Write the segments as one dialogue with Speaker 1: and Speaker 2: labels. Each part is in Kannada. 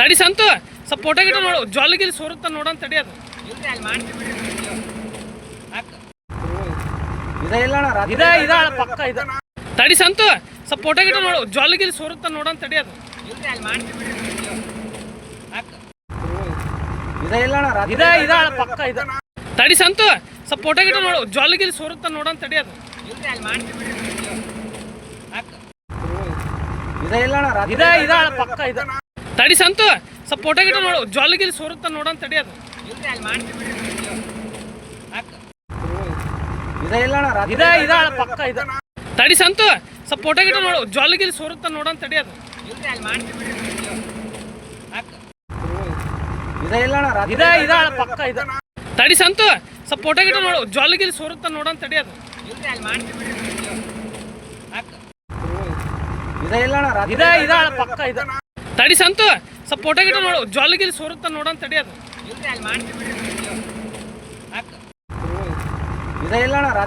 Speaker 1: ತಡಿ ಸಂತು ಸ್ವಲ್ಪ ಫೋಟೋ ಗಿಟ ನೋಡು. ಜ್ವಾಲ ಗಿಲ್ ಸೋರುತ್ತ ನೋಡೋಣ ತಡಿ ಅದು.
Speaker 2: ಇದೇ ಇಲ್ಲ ಅಣ್ಣ ರಾತ್ರಿ
Speaker 1: ಇದೇ ಇದ ಪಕ್ಕ ಇದ. ತಡಿ ಸಂತು ಸ್ವಲ್ಪ ಫೋಟೋ ಗಿಟ ನೋಡು. ಜ್ವಾಲ ಗಿಲ್ ಸೋರುತ್ತ ನೋಡೋಣ ತಡಿ ಅದು.
Speaker 2: ಇದೇ ಇಲ್ಲ ಅಣ್ಣ ರಾತ್ರಿ
Speaker 1: ಇದೇ ಇದ ಪಕ್ಕ ಇದ. ತಡಿ ಸಂತು ಸ್ವಲ್ಪ ಫೋಟೋ ಗಿಟ ನೋಡು. ಜ್ವಾಲ ಗಿಲ್ ಸೋರುತ್ತ ನೋಡೋಣ ತಡಿ ಅದು.
Speaker 2: ಇದೆ ಇಲ್ಲ ಅಣ್ಣ ಇದೆ
Speaker 1: ಇದೇ ಇದ ಪಕ್ಕ ಇದ. ತಡಿ ಸಂತು ಸ್ವಲ್ಪ ಫೋಟೋ ಗಿಟ ನೋಡು. ಜ್ವಾಲ ಗಿಲ್ ಸೋರುತ್ತ ನೋಡೋಣ ತಡಿ ಅದು.
Speaker 2: ಇದೇ ಇಲ್ಲ ಅಣ್ಣ ರಾತ್ರಿ
Speaker 1: ಇದೇ ಇದ ಪಕ್ಕ ಇದ. ತಡಿ ಸಂತು ಸ್ವಲ್ಪ ಫೋಟೋ ಗಿಟ ನೋಡು. ಜ್ವಾಲ ಗಿಲ್ ಸೋರುತ್ತ ನೋಡೋಣ ತಡಿ ಅದು.
Speaker 2: ಇದೇ ಇಲ್ಲ ಅಣ್ಣ ರಾತ್ರಿ
Speaker 1: ಇದೇ ಇದ ಪಕ್ಕ ಇದ. ತಡಿ ಸಂತು ಸ್ವಲ್ಪ ಫೋಟೋ ಗಿಟ ನೋಡು. ಜ್ವಾಲ ಗಿಲ್ ಸೋರುತ್ತ ನೋಡೋಣ ತಡಿ ಅದು.
Speaker 2: ಇದೆ ಇಲ್ಲ ಅಣ್ಣ ಇದೆ
Speaker 1: ಇದೇ ಇದ ಪಕ್ಕ ಇದ. ತಡಿ ಸಂತು ಸ್ವಲ್ಪ ಫೋಟೋ ಗಿಟ ನೋಡು. ಜ್ವಾಲ ಗಿಲ್ ಸೋರುತ್ತ ನೋಡೋಣ ತಡಿ ಅದು.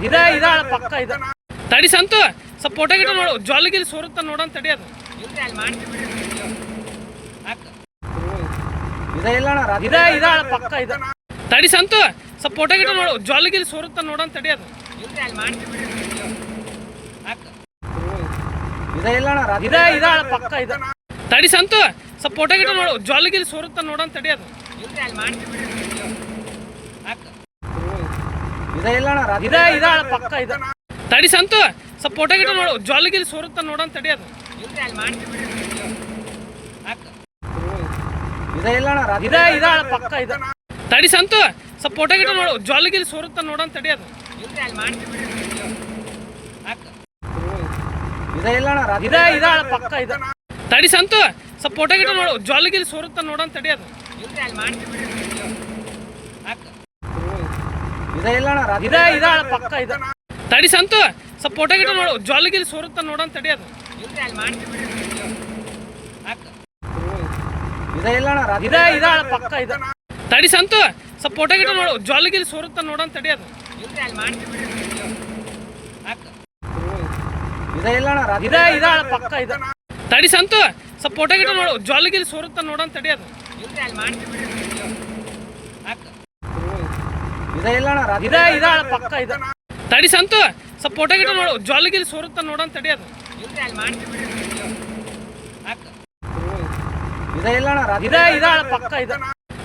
Speaker 2: ಇದೇ
Speaker 1: ಇದೇ ಪಕ್ಕ ಇದ. ತಡಿ ಸಂತು ಸ್ವಲ್ಪ ಫೋಟೋ ಗಿಟ ನೋಡು. ಜ್ವಾಲ ಗಿಲ್ ಸೋರುತ್ತ ನೋಡೋಣ ತಡಿ ಅದು.
Speaker 2: ಇದೇ
Speaker 1: ಇದೇ ಪಕ್ಕ ಇದ. ತಡಿ ಸಂತು ಸ್ವಲ್ಪ ಫೋಟೋ ಗಿಟ ನೋಡು. ಜ್ವಾಲ ಗಿಲ್ ಸೋರುತ್ತ ನೋಡೋಣ ತಡಿ ಅದು.
Speaker 2: ಇದೇ
Speaker 1: ಇದ ಪಕ್ಕ ಇದ. ತಡಿ ಸಂತು ಸ್ವಲ್ಪ ಫೋಟೋ ಗಿಟ ನೋಡು ಜ್ವಾಲ ಗಿಲ್ ಸೋರುತ್ತ ನೋಡೋಣ ತಡಿ ಅದು.
Speaker 2: ಇದೇ
Speaker 1: ಇದೇ ಪಕ್ಕ ಇದ. ತಡಿ ಸಂತು ಸ್ವಲ್ಪ ಫೋಟೋ ಗಿಟ ನೋಡು ಜ್ವಾಲ ಗಿಲ್ ಸೋರುತ್ತ ನೋಡೋಣ ತಡಿ ಅದು.
Speaker 2: ಇದೇ
Speaker 1: ಇದೇ ಪಕ್ಕ ಇದ. ತಡಿ ಸಂತು ಸ್ವಲ್ಪ ಫೋಟೋ ಗಿಟ ನೋಡು ಜ್ವಾಲ ಗಿಲ್ ಸೋರುತ್ತ ನೋಡೋಣ ತಡಿ ಅದು.
Speaker 2: ಇದೇ
Speaker 1: ಇದ ಪಕ್ಕ ಇದ. ತಡಿ ಸಂತು ಸ್ವಲ್ಪ ಫೋಟೋ ಗಿಟ ನೋಡು. ಜ್ವಾಲ ಗಿಲ್ ಸೋರುತ್ತ ನೋಡೋಣ ತಡಿ ಅದು.
Speaker 2: ಇದೇ ಇಲ್ಲ ಅಣ್ಣ ರಾತ್ರಿ
Speaker 1: ಇದೇ ಇದ ಪಕ್ಕ ಇದ. ತಡಿ ಸಂತು ಸ್ವಲ್ಪ ಫೋಟೋ ಗಿಟ ನೋಡು. ಜ್ವಾಲ ಗಿಲ್ ಸೋರುತ್ತ ನೋಡೋಣ ತಡಿ ಅದು.
Speaker 2: ಇದೇ ಇಲ್ಲ ಅಣ್ಣ ರಾತ್ರಿ
Speaker 1: ಇದೇ ಇದ ಪಕ್ಕ ಇದ. ತಡಿ ಸಂತು ಸ್ವಲ್ಪ ಫೋಟೋ ಗಿಟ ನೋಡು. ಜ್ವಾಲ ಗಿಲ್ ಸೋರುತ್ತ ನೋಡೋಣ ತಡಿ ಅದು.
Speaker 2: ಇದೆ ಇಲ್ಲ ಅಣ್ಣ ಇದೆ
Speaker 1: ಇದೇ ಇದ ಪಕ್ಕ ಇದ. ತಡಿ ಸಂತು ಸ್ವಲ್ಪ ಫೋಟೋ ಗಿಟ ನೋಡು. ಜ್ವಾಲ ಗಿಲ್ ಸೋರುತ್ತ ನೋಡೋಣ ತಡಿ ಅದು.
Speaker 2: ಇದೇ ಇಲ್ಲ ಅಣ್ಣ ರಾತ್ರಿ
Speaker 1: ಇದೇ ಇದ ಪಕ್ಕ ಇದ. ತಡಿ ಸಂತು ಸ್ವಲ್ಪ ಫೋಟೋ ಗಿಟ ನೋಡು. ಜ್ವಾಲ ಗಿಲ್ ಸೋರುತ್ತ ನೋಡೋಣ ತಡಿ ಅದು.
Speaker 2: ಇದೇ ಇಲ್ಲ ಅಣ್ಣ ರಾತ್ರಿ
Speaker 1: ಇದೇ ಇದ ಪಕ್ಕ ಇದ.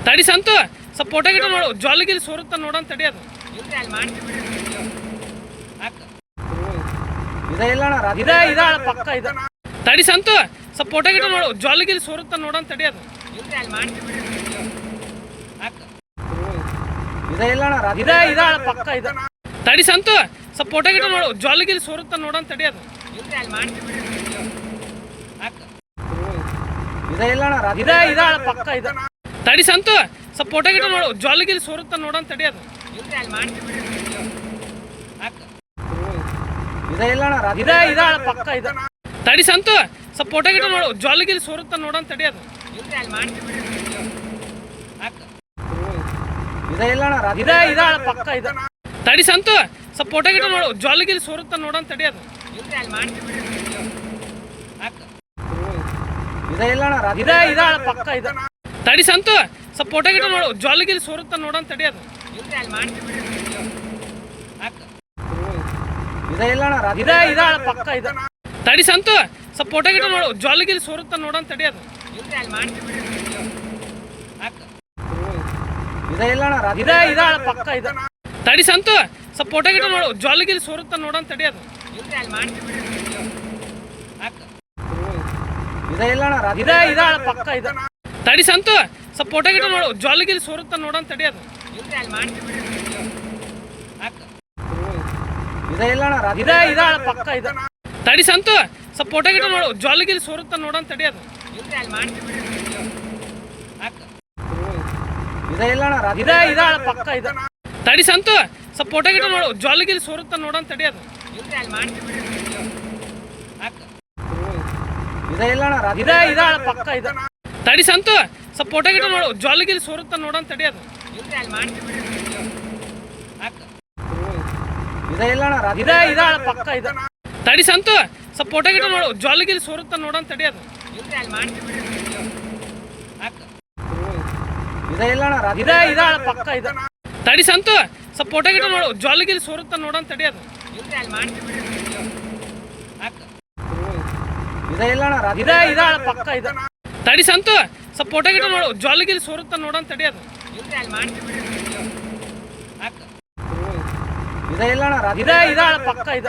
Speaker 1: ತಡಿ ಸಂತು ಸ್ವಲ್ಪ ಫೋಟೋ ಗಿಟ ನೋಡು. ಜ್ವಾಲ ಗಿಲ್ ಸೋರುತ್ತ ನೋಡೋಣ ತಡಿ ಅದು.
Speaker 2: ಇದೆ ಇಲ್ಲ ಅಣ್ಣ ಇದೆ
Speaker 1: ಇದೇ ಇದ ಪಕ್ಕ ಇದ. ತಡಿ ಸಂತು ಸ್ವಲ್ಪ ಫೋಟೋ ಗಿಟ ನೋಡು. ಜ್ವಾಲ ಗಿಲ್ ಸೋರುತ್ತ ನೋಡೋಣ ತಡಿ ಅದು.
Speaker 2: ಇದೇ ಇಲ್ಲ ಅಣ್ಣ ರಾತ್ರಿ
Speaker 1: ಇದೇ ಇದ ಪಕ್ಕ ಇದ. ತಡಿ ಸಂತು ಸ್ವಲ್ಪ ಫೋಟೋ ಗಿಟ ನೋಡು. ಜ್ವಾಲ ಗಿಲ್ ಸೋರುತ್ತ ನೋಡೋಣ ತಡಿ ಅದು.
Speaker 2: ಇದೇ ಇಲ್ಲ ಅಣ್ಣ ರಾತ್ರಿ
Speaker 1: ಇದೇ ಇದ ಪಕ್ಕ ಇದ. ತಡಿ ಸಂತು ಸ್ವಲ್ಪ ಫೋಟೋ ಗಿಟ ನೋಡು. ಜ್ವಾಲ ಗಿಲ್ ಸೋರುತ್ತ ನೋಡೋಣ ತಡಿ ಅದು.
Speaker 2: ಇದೆ ಇಲ್ಲ ಅಣ್ಣ ಇದೆ
Speaker 1: ಇದೇ ಇದ ಪಕ್ಕ ಇದ. ತಡಿ ಸಂತು ಸ್ವಲ್ಪ ಫೋಟೋ ಗಿಟ ನೋಡು ಜ್ವಾಲ ಗಿಲ್ ಸೋರುತ್ತ ನೋಡೋಣ ತಡಿ ಅದು.
Speaker 2: ಇದೇ
Speaker 1: ಇದೇ ಪಕ್ಕ ಇದ. ತಡಿ ಸಂತು ಸ್ವಲ್ಪ ಫೋಟೋ ಗಿಟ ನೋಡು ಜ್ವಾಲ ಗಿಲ್ ಸೋರುತ್ತ ನೋಡೋಣ ತಡಿ ಅದು.
Speaker 2: ಇದೇ
Speaker 1: ಇದೇ ಪಕ್ಕ ಇದ. ತಡಿ ಸಂತು ಸ್ವಲ್ಪ ಫೋಟೋ ಗಿಟ ನೋಡು ಜ್ವಾಲ ಗಿಲ್ ಸೋರುತ್ತ ನೋಡೋಣ ತಡಿ ಅದು.
Speaker 2: ಇದೇ
Speaker 1: ಇದ ಪಕ್ಕ ಇದ. ತಡಿ ಸಂತು ಸ್ವಲ್ಪ ಫೋಟೋ ಗಿಟ ನೋಡು. ಜ್ವಾಲ ಗಿಲ್ ಸೋರುತ್ತ ನೋಡೋಣ ತಡಿ ಅದು.
Speaker 2: ಇದೇ ಇಲ್ಲ ಅಣ್ಣ ರಾತ್ರಿ
Speaker 1: ಇದೇ ಇದ ಪಕ್ಕ ಇದ. ತಡಿ ಸಂತು ಸ್ವಲ್ಪ ಫೋಟೋ ಗಿಟ ನೋಡು. ಜ್ವಾಲ ಗಿಲ್ ಸೋರುತ್ತ ನೋಡೋಣ ತಡಿ ಅದು.
Speaker 2: ಇದೇ ಇಲ್ಲ ಅಣ್ಣ ರಾತ್ರಿ
Speaker 1: ಇದೇ ಇದ ಪಕ್ಕ ಇದ. ತಡಿ ಸಂತು ಸ್ವಲ್ಪ ಫೋಟೋ ಗಿಟ ನೋಡು. ಜ್ವಾಲ ಗಿಲ್ ಸೋರುತ್ತ ನೋಡೋಣ ತಡಿ ಅದು.
Speaker 2: ಇದೆ ಇಲ್ಲ ಅಣ್ಣ ಇದೆ
Speaker 1: ಇದೇ ಇದ ಪಕ್ಕ ಇದ. ತಡಿ ಸಂತು ಸ್ವಲ್ಪ ಫೋಟೋ ಗಿಟ ನೋಡು. ಜ್ವಾಲ ಗಿಲ್ ಸೋರುತ್ತ ನೋಡೋಣ ತಡಿ ಅದು.
Speaker 2: ಇದೇ ಇಲ್ಲ ಅಣ್ಣ ರಾತ್ರಿ
Speaker 1: ಇದೇ ಇದ ಪಕ್ಕ ಇದ. ತಡಿ ಸಂತು ಸ್ವಲ್ಪ ಫೋಟೋ ಗಿಟ ನೋಡು. ಜ್ವಾಲ ಗಿಲ್ ಸೋರುತ್ತ ನೋಡೋಣ ತಡಿ ಅದು.
Speaker 2: ಇದೇ ಇಲ್ಲ ಅಣ್ಣ ರಾತ್ರಿ
Speaker 1: ಇದೇ ಇದ ಪಕ್ಕ ಇದ. ತಡಿ ಸಂತು ಸ್ವಲ್ಪ ಫೋಟೋ ಗಿಟ ನೋಡು. ಜ್ವಾಲ ಗಿಲ್ ಸೋರುತ್ತ ನೋಡೋಣ ತಡಿ ಅದು.
Speaker 2: ಇದೆ ಇಲ್ಲ ಅಣ್ಣ ಇದೆ
Speaker 1: ಇದೇ ಇದ ಪಕ್ಕ ಇದ. ತಡಿ ಸಂತು ಸ್ವಲ್ಪ ಫೋಟೋ ಗಿಟ ನೋಡು. ಜ್ವಾಲ ಗಿಲ್ ಸೋರುತ್ತ ನೋಡೋಣ ತಡಿ ಅದು.
Speaker 2: ಇದೇ
Speaker 1: ಇದ ಪಕ್ಕ ಇದ. ತಡಿ ಸಂತು ಸ್ವಲ್ಪ ಫೋಟೋ ಗಿಟ ನೋಡು. ಜ್ವಾಲಗಿಲಿ ಸೋರುತ್ತ ನೋಡೋಣ ತಡಿ ಅದು.
Speaker 2: ಇದೇ
Speaker 1: ಇದ ಪಕ್ಕ ಇದ. ತಡಿ ಸಂತು ಸ್ವಲ್ಪ ಫೋಟೋ ಗಿಟ ನೋಡು. ಜ್ವಾಲಗಿಲಿ ಸೋರುತ್ತ ನೋಡೋಣ ತಡಿ ಅದು. ಇದ ಇದ ಪಕ್ಕ ಇದ.